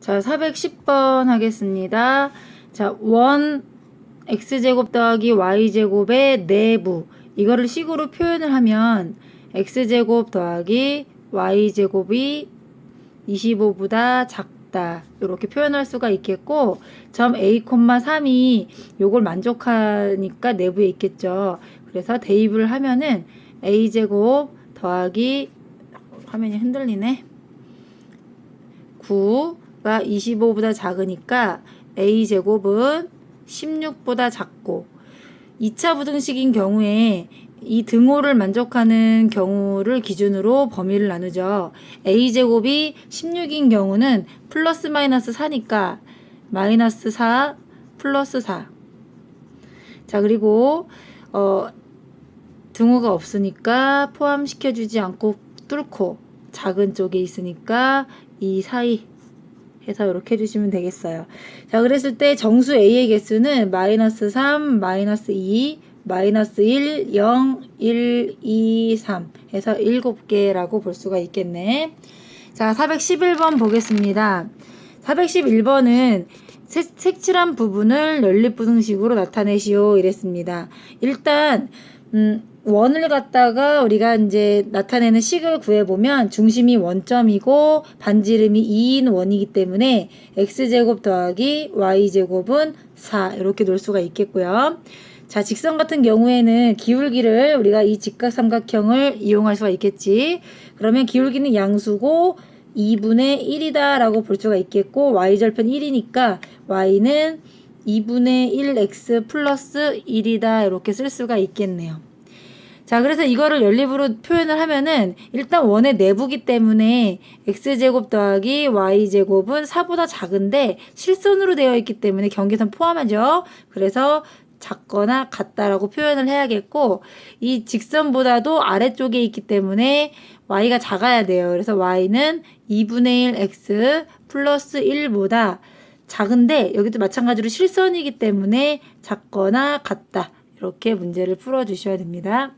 자, 410번 하겠습니다. 자, 원 x제곱 더하기 y제곱의 내부. 이거를 식으로 표현을 하면 x제곱 더하기 y제곱이 25보다 작다. 이렇게 표현할 수가 있겠고 점 a, 3이 요걸 만족하니까 내부에 있겠죠. 그래서 대입을 하면은 a제곱 더하기 화면이 흔들리네. 9가 25보다 작으니까 a제곱은 16보다 작고 2차 부등식인 경우에 이 등호를 만족하는 경우를 기준으로 범위를 나누죠. a제곱이 16인 경우는 플러스 마이너스 4니까 마이너스 4 플러스 4. 자, 그리고 어 등호가 없으니까 포함시켜주지 않고 뚫고 작은 쪽에 있으니까 이 사이 해서 이렇게 해주시면 되겠어요. 자, 그랬을 때 정수 A의 개수는 마이너스 3, 마이너스 2, 마이너스 1, 0, 1, 2, 3 해서 7개라고 볼 수가 있겠네. 자, 411번 보겠습니다. 411번은 색칠한 부분을 연립부등식으로 나타내시오 이랬습니다. 일단 음, 원을 갖다가 우리가 이제 나타내는 식을 구해보면 중심이 원점이고 반지름이 2인 원이기 때문에 x제곱 더하기 y제곱은 4 이렇게 놓을 수가 있겠고요. 자, 직선 같은 경우에는 기울기를 우리가 이 직각삼각형을 이용할 수가 있겠지. 그러면 기울기는 양수고 2분의 1이다 라고 볼 수가 있겠고 y절편 1이니까 y는 2분의 1x 플러스 1이다 이렇게 쓸 수가 있겠네요. 자, 그래서 이거를 연립으로 표현을 하면은 일단 원의 내부기 때문에 x제곱 더하기 y제곱은 4보다 작은데 실선으로 되어 있기 때문에 경계선 포함하죠. 그래서 작거나 같다라고 표현을 해야겠고 이 직선보다도 아래쪽에 있기 때문에 y가 작아야 돼요. 그래서 y는 2분의 1 x 플러스 1보다 작은데 여기도 마찬가지로 실선이기 때문에 작거나 같다. 이렇게 문제를 풀어 주셔야 됩니다.